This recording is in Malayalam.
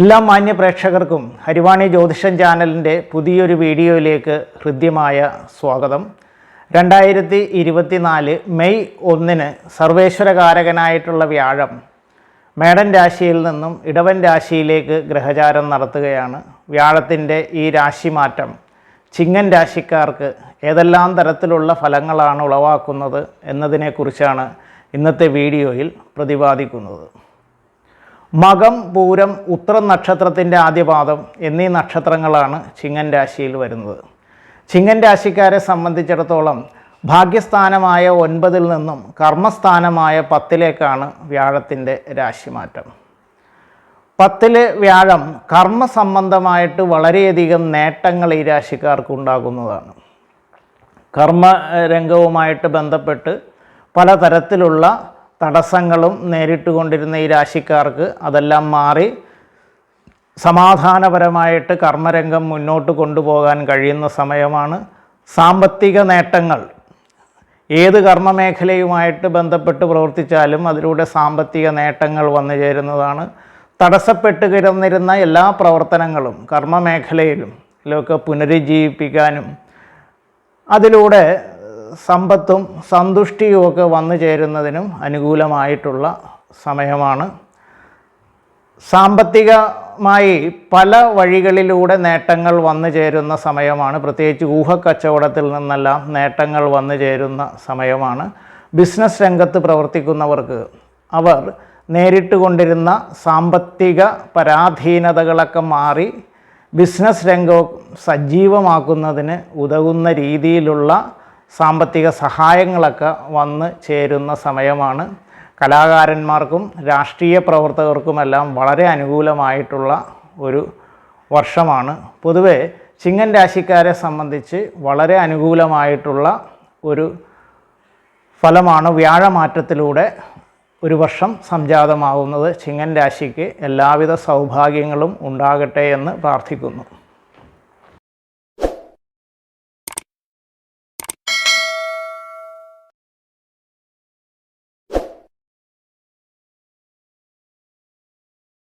എല്ലാ മാന്യ പ്രേക്ഷകർക്കും ഹരിവാണി ജ്യോതിഷം ചാനലിന്റെ പുതിയൊരു വീഡിയോയിലേക്ക് ഹൃദ്യമായ സ്വാഗതം. രണ്ടായിരത്തി ഇരുപത്തിനാല് മെയ് ഒന്നിന് സർവേശ്വരകാരകനായിട്ടുള്ള വ്യാഴം മേടൻ രാശിയിൽ നിന്നും ഇടവൻ രാശിയിലേക്ക് ഗ്രഹചാരം നടത്തുകയാണ്. വ്യാഴത്തിന്റെ ഈ രാശിമാറ്റം ചിങ്ങൻ രാശിക്കാർക്ക് ഏതെല്ലാം തരത്തിലുള്ള ഫലങ്ങളാണ് ഉളവാക്കുന്നത് എന്നതിനെക്കുറിച്ചാണ് ഇന്നത്തെ വീഡിയോയിൽ പ്രതിപാദിക്കുന്നത്. മകം പൂരം ഉത്രം നക്ഷത്രത്തിന്റെ ആദ്യപാദം എന്നീ നക്ഷത്രങ്ങളാണ് ചിങ്ങൻ രാശിയിൽ വരുന്നത്. ചിങ്ങൻ രാശിക്കാരെ സംബന്ധിച്ചിടത്തോളം ഭാഗ്യസ്ഥാനമായ ഒൻപതിൽ നിന്നും കർമ്മസ്ഥാനമായ പത്തിലേക്കാണ് വ്യാഴത്തിന്റെ രാശിമാറ്റം. പത്തിൽ വ്യാഴം കർമ്മ കർമ്മസംബന്ധമായിട്ട് വളരെയധികം നേട്ടങ്ങൾ ഈ രാശിക്കാർക്ക് ഉണ്ടാകുന്നതാണ്. കർമ്മ രംഗവുമായിട്ട് ബന്ധപ്പെട്ട് പലതരത്തിലുള്ള തടസ്സങ്ങളും നേരിട്ടുകൊണ്ടിരുന്ന ഈ രാശിക്കാർക്ക് അതെല്ലാം മാറി സമാധാനപരമായിട്ട് കർമ്മരംഗം മുന്നോട്ട് കൊണ്ടുപോകാൻ കഴിയുന്ന സമയമാണ്. സാമ്പത്തിക നേട്ടങ്ങൾ. ഏത് കർമ്മമേഖലയുമായിട്ട് ബന്ധപ്പെട്ട് പ്രവർത്തിച്ചാലും അതിലൂടെ സാമ്പത്തിക നേട്ടങ്ങൾ വന്നു ചേരുന്നതാണ്. തടസ്സപ്പെട്ട് കിടന്നിരുന്ന എല്ലാ പ്രവർത്തനങ്ങളും കർമ്മമേഖലയിലും ഇതിലൊക്കെ പുനരുജ്ജീവിപ്പിക്കാനും അതിലൂടെ സമ്പത്തും സന്തുഷ്ടിയും ഒക്കെ വന്നു ചേരുന്നതിനും അനുകൂലമായിട്ടുള്ള സമയമാണ്. സാമ്പത്തികമായി പല വഴികളിലൂടെ നേട്ടങ്ങൾ വന്നു ചേരുന്ന സമയമാണ്. പ്രത്യേകിച്ച് ഊഹക്കച്ചവടത്തിൽ നിന്നെല്ലാം നേട്ടങ്ങൾ വന്നു ചേരുന്ന സമയമാണ്. ബിസിനസ് രംഗത്ത് പ്രവർത്തിക്കുന്നവർക്ക് അവർ നേരിട്ട് കൊണ്ടിരുന്ന സാമ്പത്തിക പരാധീനതകളൊക്കെ മാറി ബിസിനസ് രംഗം സജീവമാക്കുന്നതിന് ഉതകുന്ന രീതിയിലുള്ള സാമ്പത്തിക സഹായങ്ങളൊക്കെ വന്ന് ചേരുന്ന സമയമാണ്. കലാകാരന്മാർക്കും രാഷ്ട്രീയ പ്രവർത്തകർക്കുമെല്ലാം വളരെ അനുകൂലമായിട്ടുള്ള ഒരു വർഷമാണ്. പൊതുവേ ചിങ്ങൻ രാശിക്കാരെ സംബന്ധിച്ച് വളരെ അനുകൂലമായിട്ടുള്ള ഒരു ഫലമാണ് വ്യാഴമാറ്റത്തിലൂടെ ഒരു വർഷം സംജാതമാവുന്നത്. ചിങ്ങൻ രാശിക്ക് എല്ലാവിധ സൗഭാഗ്യങ്ങളും ഉണ്ടാകട്ടെ എന്ന് പ്രാർത്ഥിക്കുന്നു.